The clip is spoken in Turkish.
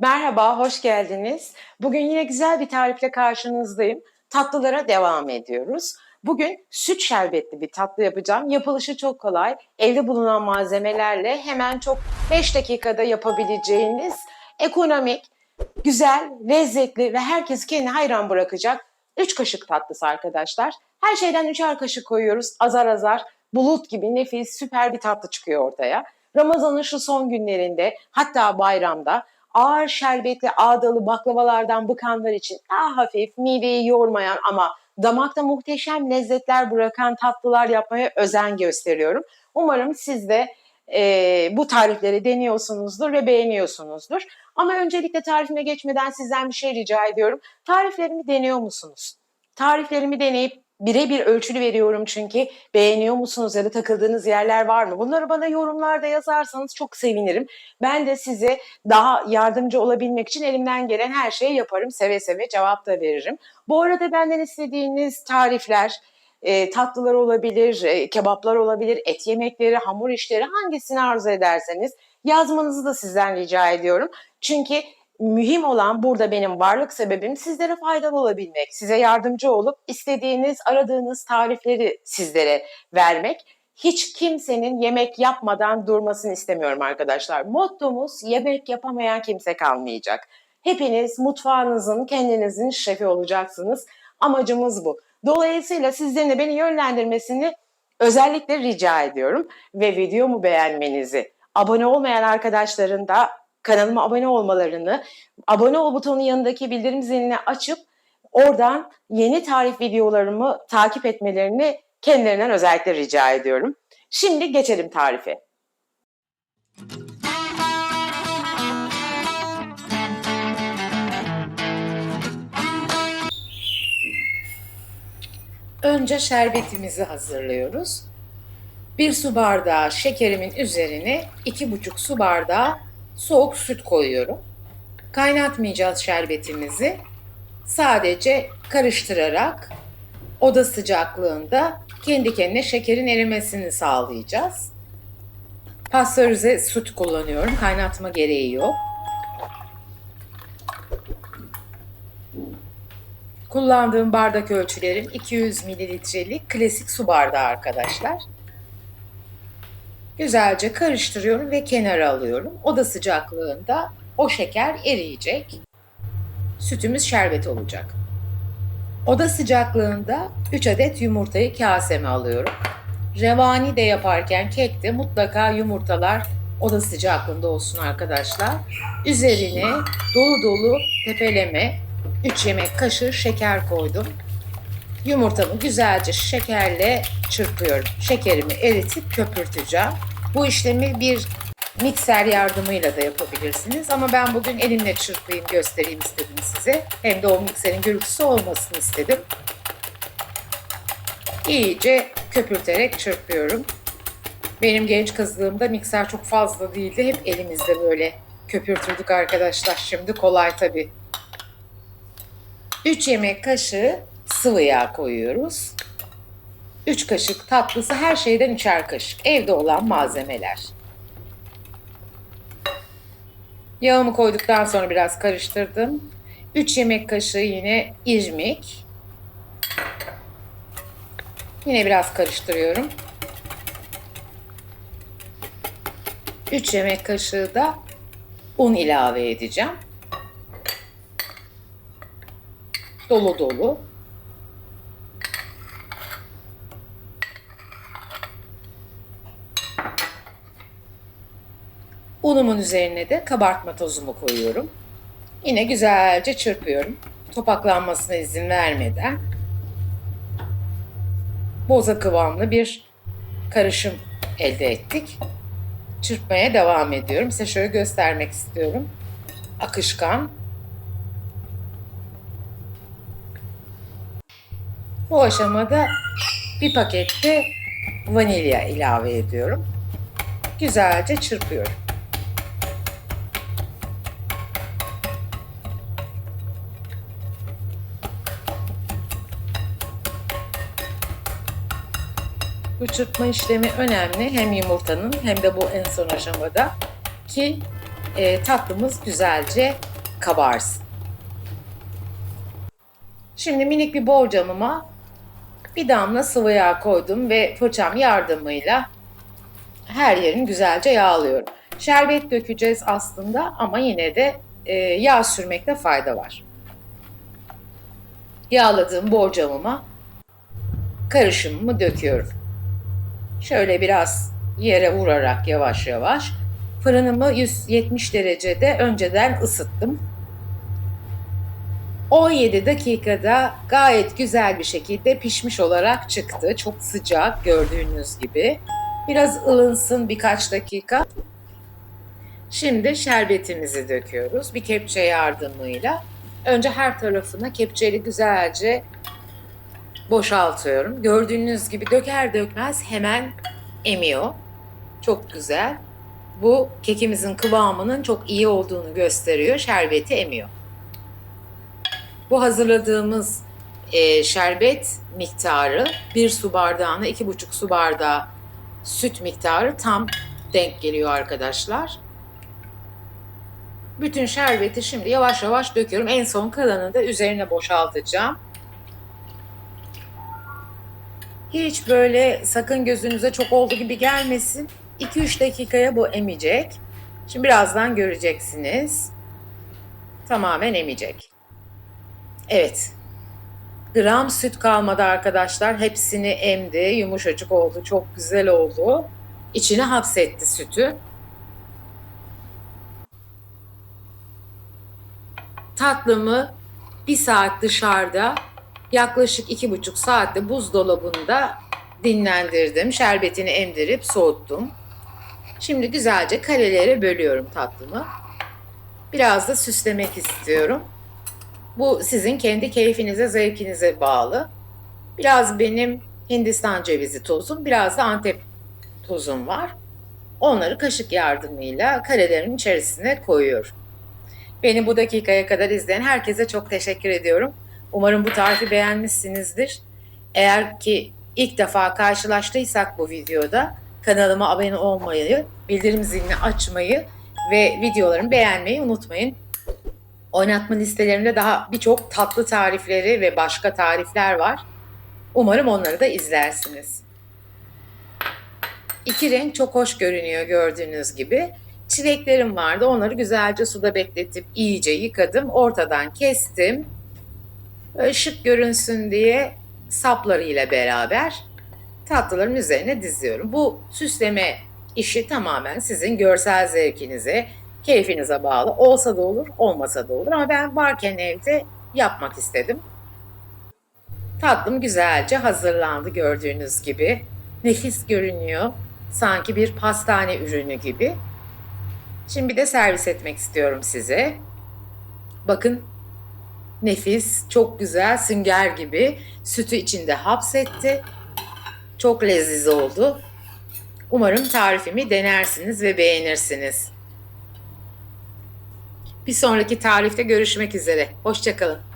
Merhaba, hoş geldiniz. Bugün yine güzel bir tarifle karşınızdayım. Tatlılara devam ediyoruz. Bugün süt şerbetli bir tatlı yapacağım. Yapılışı çok kolay. Evde bulunan malzemelerle hemen çok 5 dakikada yapabileceğiniz ekonomik, güzel, lezzetli ve herkes kendini hayran bırakacak 3 kaşık tatlısı arkadaşlar. Her şeyden 3'er kaşık koyuyoruz. Azar azar bulut gibi nefis, süper bir tatlı çıkıyor ortaya. Ramazan'ın şu son günlerinde hatta bayramda ağır şerbetli ağdalı baklavalardan bıkanlar için daha hafif, mideyi yormayan ama damakta muhteşem lezzetler bırakan tatlılar yapmaya özen gösteriyorum. Umarım siz de e, bu tarifleri deniyorsunuzdur ve beğeniyorsunuzdur. Ama öncelikle tarifime geçmeden sizden bir şey rica ediyorum. Tariflerimi deniyor musunuz? Tariflerimi deneyip birebir ölçülü veriyorum çünkü beğeniyor musunuz ya da takıldığınız yerler var mı? Bunları bana yorumlarda yazarsanız çok sevinirim. Ben de size daha yardımcı olabilmek için elimden gelen her şeyi yaparım. Seve seve cevap da veririm. Bu arada benden istediğiniz tarifler, e, tatlılar olabilir, e, kebaplar olabilir, et yemekleri, hamur işleri hangisini arzu ederseniz yazmanızı da sizden rica ediyorum. Çünkü mühim olan burada benim varlık sebebim sizlere faydalı olabilmek, size yardımcı olup istediğiniz, aradığınız tarifleri sizlere vermek. Hiç kimsenin yemek yapmadan durmasını istemiyorum arkadaşlar. Mottomuz yemek yapamayan kimse kalmayacak. Hepiniz mutfağınızın, kendinizin şefi olacaksınız. Amacımız bu. Dolayısıyla sizlerin de beni yönlendirmesini özellikle rica ediyorum ve videomu beğenmenizi, abone olmayan arkadaşların da kanalıma abone olmalarını, abone ol butonunun yanındaki bildirim zilini açıp oradan yeni tarif videolarımı takip etmelerini kendilerinden özellikle rica ediyorum. Şimdi geçelim tarife. Önce şerbetimizi hazırlıyoruz. Bir su bardağı şekerimin üzerine iki buçuk su bardağı soğuk süt koyuyorum. Kaynatmayacağız şerbetimizi. Sadece karıştırarak oda sıcaklığında kendi kendine şekerin erimesini sağlayacağız. Pastörize süt kullanıyorum. Kaynatma gereği yok. Kullandığım bardak ölçülerim 200 mililitrelik klasik su bardağı arkadaşlar. Güzelce karıştırıyorum ve kenara alıyorum. Oda sıcaklığında o şeker eriyecek. Sütümüz şerbet olacak. Oda sıcaklığında 3 adet yumurtayı kaseme alıyorum. Revani de yaparken kekte mutlaka yumurtalar oda sıcaklığında olsun arkadaşlar. Üzerine dolu dolu tepeleme 3 yemek kaşığı şeker koydum. Yumurtamı güzelce şekerle çırpıyorum. Şekerimi eritip köpürteceğim. Bu işlemi bir mikser yardımıyla da yapabilirsiniz. Ama ben bugün elimle çırpayım göstereyim istedim size. Hem de o mikserin gürültüsü olmasın istedim. İyice köpürterek çırpıyorum. Benim genç kızlığımda mikser çok fazla değildi. Hep elimizde böyle köpürtürdük arkadaşlar. Şimdi kolay tabii. 3 yemek kaşığı sıvı yağ koyuyoruz. 3 kaşık tatlısı her şeyden 3'er kaşık. Evde olan malzemeler. Yağımı koyduktan sonra biraz karıştırdım. 3 yemek kaşığı yine irmik. Yine biraz karıştırıyorum. 3 yemek kaşığı da un ilave edeceğim. Dolu dolu. Unumun üzerine de kabartma tozumu koyuyorum. Yine güzelce çırpıyorum. Topaklanmasına izin vermeden. Boza kıvamlı bir karışım elde ettik. Çırpmaya devam ediyorum. Size şöyle göstermek istiyorum. Akışkan. Bu aşamada bir pakette vanilya ilave ediyorum. Güzelce çırpıyorum. Bu çırpma işlemi önemli hem yumurtanın hem de bu en son aşamada ki e, tatlımız güzelce kabarsın. Şimdi minik bir borcamıma bir damla sıvı yağ koydum ve fırçam yardımıyla her yerini güzelce yağlıyorum. Şerbet dökeceğiz aslında ama yine de e, yağ sürmekte fayda var. Yağladığım borcamıma karışımımı döküyorum. Şöyle biraz yere vurarak yavaş yavaş fırınımı 170 derecede önceden ısıttım. 17 dakikada gayet güzel bir şekilde pişmiş olarak çıktı. Çok sıcak gördüğünüz gibi. Biraz ılınsın birkaç dakika. Şimdi şerbetimizi döküyoruz bir kepçe yardımıyla. Önce her tarafına kepçeyle güzelce boşaltıyorum. Gördüğünüz gibi döker dökmez hemen emiyor. Çok güzel. Bu kekimizin kıvamının çok iyi olduğunu gösteriyor. Şerbeti emiyor. Bu hazırladığımız e, şerbet miktarı bir su bardağına iki buçuk su bardağı süt miktarı tam denk geliyor arkadaşlar. Bütün şerbeti şimdi yavaş yavaş döküyorum. En son kalanını da üzerine boşaltacağım. Hiç böyle sakın gözünüze çok oldu gibi gelmesin. 2-3 dakikaya bu emecek. Şimdi birazdan göreceksiniz. Tamamen emecek. Evet. Gram süt kalmadı arkadaşlar. Hepsini emdi. Yumuşacık oldu. Çok güzel oldu. İçine hapsetti sütü. Tatlımı bir saat dışarıda yaklaşık iki buçuk saatte buzdolabında dinlendirdim. Şerbetini emdirip soğuttum. Şimdi güzelce karelere bölüyorum tatlımı. Biraz da süslemek istiyorum. Bu sizin kendi keyfinize, zevkinize bağlı. Biraz benim Hindistan cevizi tozum, biraz da Antep tozum var. Onları kaşık yardımıyla karelerin içerisine koyuyorum. Beni bu dakikaya kadar izleyen herkese çok teşekkür ediyorum. Umarım bu tarifi beğenmişsinizdir. Eğer ki ilk defa karşılaştıysak bu videoda kanalıma abone olmayı, bildirim zilini açmayı ve videolarımı beğenmeyi unutmayın. Oynatma listelerimde daha birçok tatlı tarifleri ve başka tarifler var. Umarım onları da izlersiniz. İki renk çok hoş görünüyor gördüğünüz gibi. Çileklerim vardı. Onları güzelce suda bekletip iyice yıkadım. Ortadan kestim. Şık görünsün diye saplarıyla beraber tatlıların üzerine diziyorum. Bu süsleme işi tamamen sizin görsel zevkinize, keyfinize bağlı. Olsa da olur, olmasa da olur ama ben varken evde yapmak istedim. Tatlım güzelce hazırlandı gördüğünüz gibi. Nefis görünüyor. Sanki bir pastane ürünü gibi. Şimdi de servis etmek istiyorum size. Bakın nefis, çok güzel, sünger gibi. Sütü içinde hapsetti. Çok leziz oldu. Umarım tarifimi denersiniz ve beğenirsiniz. Bir sonraki tarifte görüşmek üzere. Hoşçakalın.